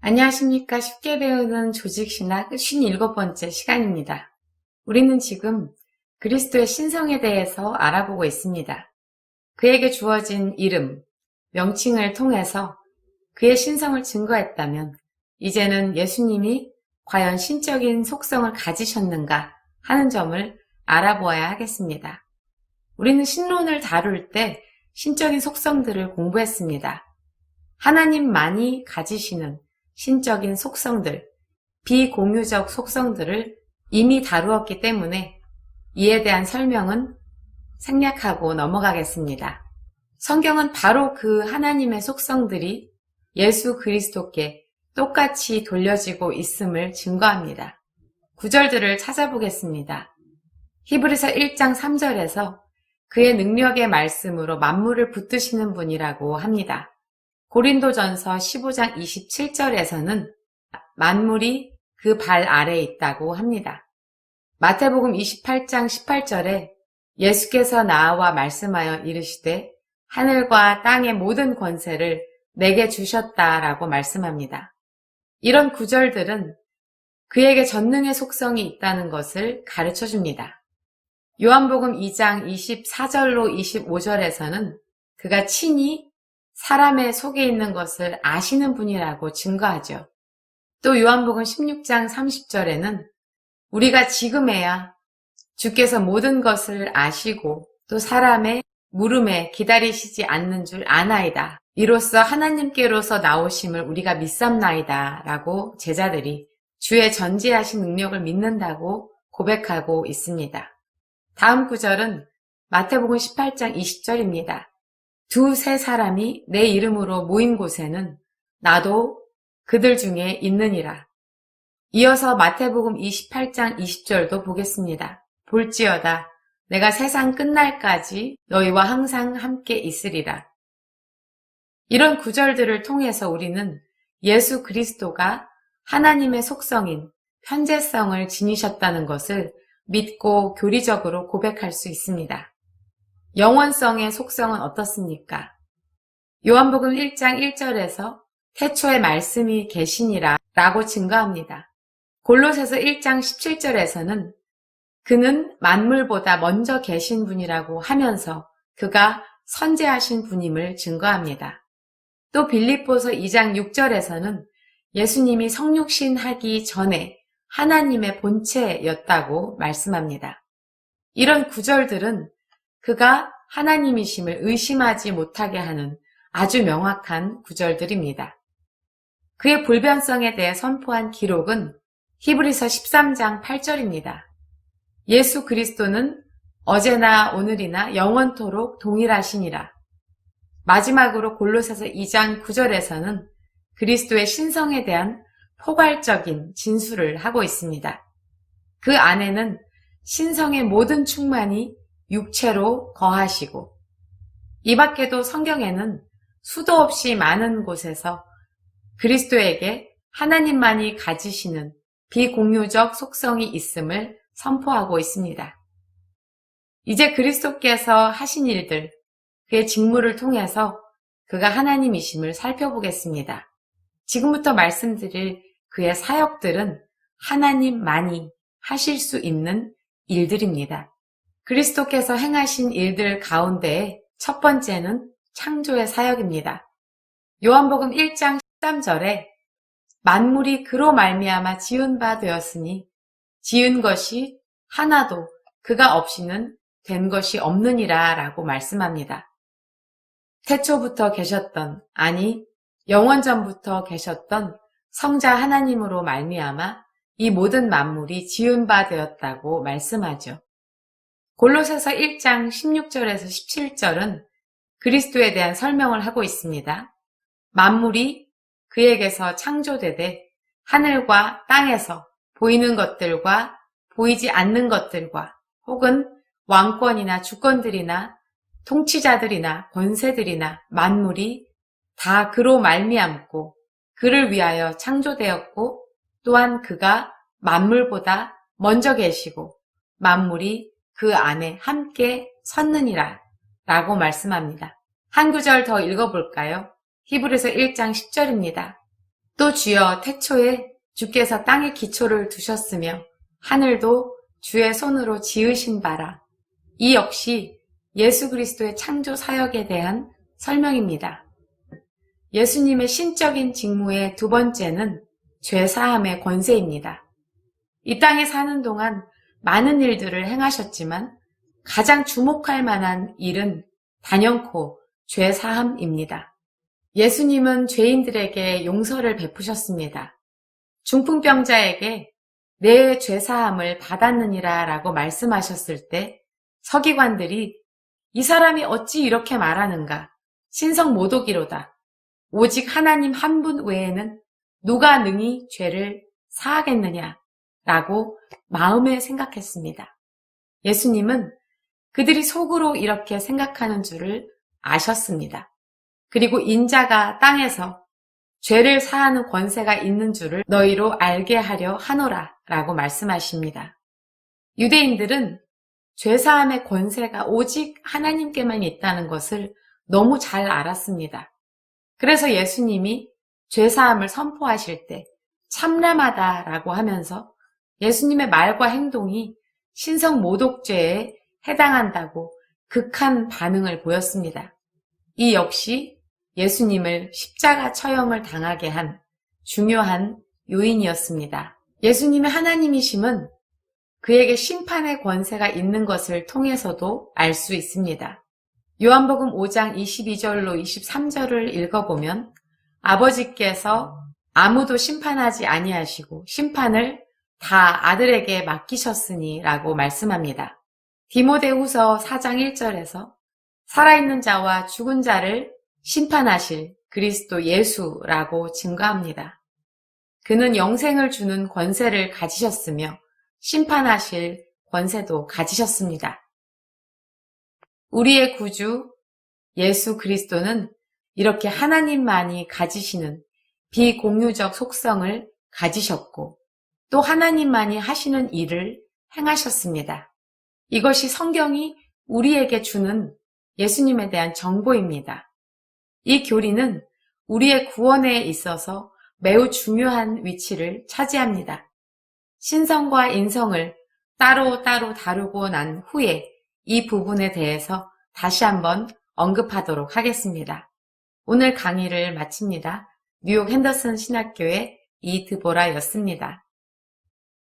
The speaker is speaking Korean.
안녕하십니까. 쉽게 배우는 조직신학 57번째 시간입니다. 우리는 지금 그리스도의 신성에 대해서 알아보고 있습니다. 그에게 주어진 이름, 명칭을 통해서 그의 신성을 증거했다면 이제는 예수님이 과연 신적인 속성을 가지셨는가 하는 점을 알아보아야 하겠습니다. 우리는 신론을 다룰 때 신적인 속성들을 공부했습니다. 하나님만이 가지시는 신적인 속성들, 비공유적 속성들을 이미 다루었기 때문에 이에 대한 설명은 생략하고 넘어가겠습니다. 성경은 바로 그 하나님의 속성들이 예수 그리스도께 똑같이 돌려지고 있음을 증거합니다. 구절들을 찾아보겠습니다. 히브리서 1장 3절에서 그의 능력의 말씀으로 만물을 붙드시는 분이라고 합니다. 고린도전서 15장 27절에서는 만물이 그 발 아래에 있다고 합니다. 마태복음 28장 18절에 예수께서 나와 말씀하여 이르시되 하늘과 땅의 모든 권세를 내게 주셨다라고 말씀합니다. 이런 구절들은 그에게 전능의 속성이 있다는 것을 가르쳐 줍니다. 요한복음 2장 24절로 25절에서는 그가 친히 사람의 속에 있는 것을 아시는 분이라고 증거하죠. 또 요한복음 16장 30절에는 우리가 지금에야 주께서 모든 것을 아시고 또 사람의 물음에 기다리시지 않는 줄 아나이다. 이로써 하나님께로서 나오심을 우리가 믿삼나이다. 라고 제자들이 주의 전지하신 능력을 믿는다고 고백하고 있습니다. 다음 구절은 마태복음 18장 20절입니다. 두세 사람이 내 이름으로 모인 곳에는 나도 그들 중에 있느니라. 이어서 마태복음 28장 20절도 보겠습니다. 볼지어다 내가 세상 끝날까지 너희와 항상 함께 있으리라. 이런 구절들을 통해서 우리는 예수 그리스도가 하나님의 속성인 현재성을 지니셨다는 것을 믿고 교리적으로 고백할 수 있습니다. 영원성의 속성은 어떻습니까? 요한복음 1장 1절에서 태초에 말씀이 계시니라 라고 증거합니다. 골로새서 1장 17절에서는 그는 만물보다 먼저 계신 분이라고 하면서 그가 선제하신 분임을 증거합니다. 또 빌립보서 2장 6절에서는 예수님이 성육신 하기 전에 하나님의 본체였다고 말씀합니다. 이런 구절들은 그가 하나님이심을 의심하지 못하게 하는 아주 명확한 구절들입니다. 그의 불변성에 대해 선포한 기록은 히브리서 13장 8절입니다. 예수 그리스도는 어제나 오늘이나 영원토록 동일하시니라. 마지막으로 골로새서 2장 9절에서는 그리스도의 신성에 대한 포괄적인 진술을 하고 있습니다. 그 안에는 신성의 모든 충만이 육체로 거하시고 이 밖에도 성경에는 수도 없이 많은 곳에서 그리스도에게 하나님만이 가지시는 비공유적 속성이 있음을 선포하고 있습니다. 이제 그리스도께서 하신 일들, 그의 직무를 통해서 그가 하나님이심을 살펴보겠습니다. 지금부터 말씀드릴 그의 사역들은 하나님만이 하실 수 있는 일들입니다. 그리스도께서 행하신 일들 가운데 첫 번째는 창조의 사역입니다. 요한복음 1장 13절에 만물이 그로 말미암아 지은 바 되었으니 지은 것이 하나도 그가 없이는 된 것이 없느니라 라고 말씀합니다. 태초부터 계셨던 아니 영원전부터 계셨던 성자 하나님으로 말미암아 이 모든 만물이 지은 바 되었다고 말씀하죠. 골로새서 1장 16절에서 17절은 그리스도에 대한 설명을 하고 있습니다. 만물이 그에게서 창조되되 하늘과 땅에서 보이는 것들과 보이지 않는 것들과 혹은 왕권이나 주권들이나 통치자들이나 권세들이나 만물이 다 그로 말미암고 그를 위하여 창조되었고 또한 그가 만물보다 먼저 계시고 만물이 그 안에 함께 섰느니라 라고 말씀합니다. 한 구절 더 읽어볼까요? 히브리서 1장 10절입니다. 또 주여 태초에 주께서 땅에 기초를 두셨으며 하늘도 주의 손으로 지으신 바라. 이 역시 예수 그리스도의 창조 사역에 대한 설명입니다. 예수님의 신적인 직무의 두 번째는 죄사함의 권세입니다. 이 땅에 사는 동안 많은 일들을 행하셨지만 가장 주목할 만한 일은 단연코 죄 사함입니다. 예수님은 죄인들에게 용서를 베푸셨습니다. 중풍병자에게 내 죄 사함을 받았느니라 라고 말씀하셨을 때 서기관들이 이 사람이 어찌 이렇게 말하는가? 신성 모독이로다. 오직 하나님 한 분 외에는 누가 능히 죄를 사하겠느냐? 라고 마음에 생각했습니다. 예수님은 그들이 속으로 이렇게 생각하는 줄을 아셨습니다. 그리고 인자가 땅에서 죄를 사하는 권세가 있는 줄을 너희로 알게 하려 하노라 라고 말씀하십니다. 유대인들은 죄사함의 권세가 오직 하나님께만 있다는 것을 너무 잘 알았습니다. 그래서 예수님이 죄사함을 선포하실 때 참람하다라고 하면서 예수님의 말과 행동이 신성 모독죄에 해당한다고 극한 반응을 보였습니다. 이 역시 예수님을 십자가 처형을 당하게 한 중요한 요인이었습니다. 예수님의 하나님이심은 그에게 심판의 권세가 있는 것을 통해서도 알 수 있습니다. 요한복음 5장 22절로 23절을 읽어보면 아버지께서 아무도 심판하지 아니하시고 심판을 다 아들에게 맡기셨으니 라고 말씀합니다. 디모데후서 4장 1절에서 살아있는 자와 죽은 자를 심판하실 그리스도 예수라고 증거합니다. 그는 영생을 주는 권세를 가지셨으며 심판하실 권세도 가지셨습니다. 우리의 구주 예수 그리스도는 이렇게 하나님만이 가지시는 비공유적 속성을 가지셨고 또 하나님만이 하시는 일을 행하셨습니다. 이것이 성경이 우리에게 주는 예수님에 대한 정보입니다. 이 교리는 우리의 구원에 있어서 매우 중요한 위치를 차지합니다. 신성과 인성을 따로따로 다루고 난 후에 이 부분에 대해서 다시 한번 언급하도록 하겠습니다. 오늘 강의를 마칩니다. 뉴욕 핸더슨 신학교의 이드보라였습니다.